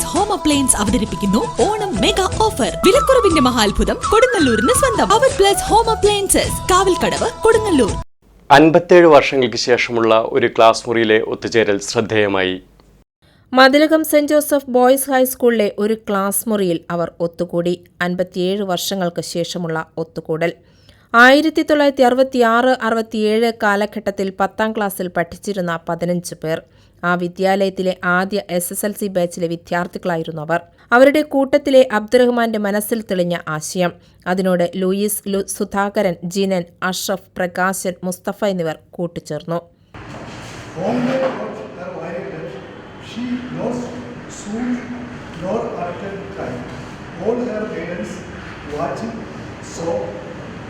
Plus home appliance അവതരിപ്പിക്കുന്നു. Onam mega offer വിലക്കുറവിന്റെ മഹാത്ഭുതം കൊടുങ്ങല്ലൂരിന് സ്വന്തം. അവർ plus home appliances Kavalkadavu Kodungallur. അൻപത്തേഴ് വർഷങ്ങൾക്ക് ശേഷമുള്ള ഒരു ക്ലാസ് മുറിയിലെ ഒത്തുചേരൽ ശ്രദ്ധേയമായി. മതിലകം സെന്റ് ജോസഫ് ബോയ്സ് ഹൈസ്കൂളിലെ ഒരു ക്ലാസ് മുറിയിൽ അവർ ഒത്തുകൂടി. അൻപത്തിയേഴ് വർഷങ്ങൾക്ക് ശേഷമുള്ള ഒത്തുകൂടൽ. ആയിരത്തി തൊള്ളായിരത്തി അറുപത്തിയാറ് അറുപത്തിയേഴ് കാലഘട്ടത്തിൽ പത്താം ക്ലാസ്സിൽ പഠിച്ചിരുന്ന പതിനഞ്ച് പേർ. ആ വിദ്യാലയത്തിലെ ആദ്യ എസ് എസ് എൽ സി ബാച്ചിലെ വിദ്യാർത്ഥികളായിരുന്നു അവർ. അവരുടെ കൂട്ടത്തിലെ അബ്ദുറഹ്മാന്റെ മനസ്സിൽ തെളിഞ്ഞ ആശയം. അതിനോട് ലൂയിസ് ലു സുധാകരൻ ജിനൻ അഷ്റഫ് പ്രകാശൻ മുസ്തഫ എന്നിവർ time. All her watching,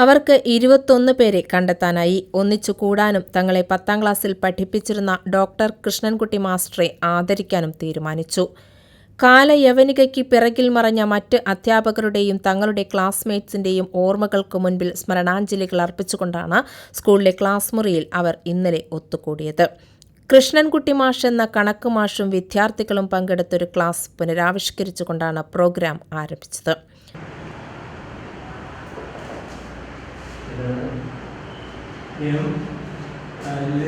അവർക്ക് ഇരുപത്തൊന്ന് പേരെ കണ്ടെത്താനായി. ഒന്നിച്ചു കൂടാനും തങ്ങളെ പത്താം ക്ലാസ്സിൽ പഠിപ്പിച്ചിരുന്ന ഡോക്ടർ കൃഷ്ണൻകുട്ടി മാസ്റ്ററെ ആദരിക്കാനും തീരുമാനിച്ചു. കാലയവനികയ്ക്ക് പിറകിൽ മറഞ്ഞ മറ്റ് അധ്യാപകരുടെയും തങ്ങളുടെ ക്ലാസ്മേറ്റ്സിന്റെയും ഓർമ്മകൾക്ക് മുൻപിൽ സ്മരണാഞ്ജലികൾ അർപ്പിച്ചുകൊണ്ടാണ് സ്കൂളിലെ ക്ലാസ് മുറിയിൽ അവർ ഇന്നലെ ഒത്തുകൂടിയത്. കൃഷ്ണൻകുട്ടി മാഷ് എന്ന കണക്ക് മാഷും വിദ്യാർത്ഥികളും പങ്കെടുത്തൊരു ക്ലാസ് പുനരാവിഷ്കരിച്ചുകൊണ്ടാണ് പ്രോഗ്രാം ആരംഭിച്ചത്. എം എൽ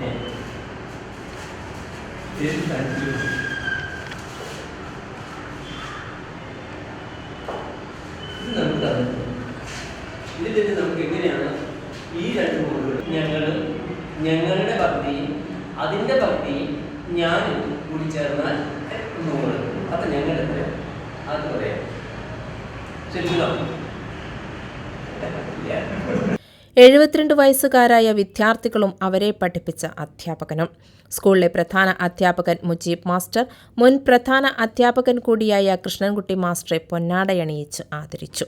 എ ഇത് കണ്ടിന്യൂ ഇത് നമുക്ക് അറിയാം ഇതിൽ തന്നെ നമുക്ക് എങ്ങനെയാണ് ഈ രണ്ട് മോഡുകൾ ഞങ്ങൾ ഞങ്ങളുടെ പകുതിയും അതിന്റെ പകുതിയും ഞാനും കൂടി ചേർന്നാൽ നൂറ് അപ്പം ഞങ്ങൾ എത്ര അത് പറയാം ശരിക്കോ എഴുപത്തിരണ്ട് വയസ്സുകാരായ വിദ്യാർത്ഥികളും അവരെ പഠിപ്പിച്ച അധ്യാപകനും. സ്കൂളിലെ പ്രധാന അധ്യാപകൻ മുജീബ് മാസ്റ്റർ മുൻ പ്രധാന അധ്യാപകൻ കൂടിയായ കൃഷ്ണൻകുട്ടി മാസ്റ്ററെ പൊന്നാടയണിയിച്ച് ആദരിച്ചു.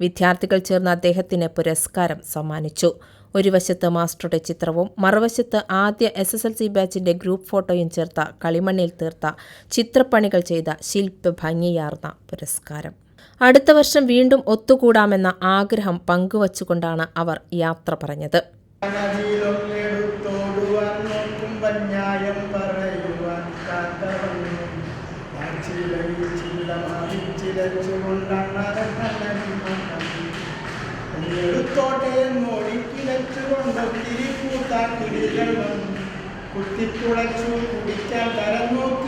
വിദ്യാർത്ഥികൾ ചേർന്ന് അദ്ദേഹത്തിന് പുരസ്കാരം സമ്മാനിച്ചു. ഒരു വശത്ത് മാസ്റ്ററുടെ ചിത്രവും മറുവശത്ത് ആദ്യ എസ് എസ് എൽ സി ബാച്ചിന്റെ ഗ്രൂപ്പ് ഫോട്ടോയും ചേർത്ത കളിമണ്ണിൽ തീർത്ത ചിത്രപ്പണികൾ ചെയ്ത ശില്പ ഭംഗിയാർന്ന പുരസ്കാരം. അടുത്ത വർഷം വീണ്ടും ഒത്തുകൂടാമെന്ന ആഗ്രഹം പങ്കുവച്ചുകൊണ്ടാണ് അവർ യാത്ര പറഞ്ഞത്. എടുത്തോട്ടെ കുടിക്കാൻ തരം നോക്കി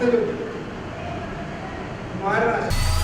കുറച്ചും കൂടി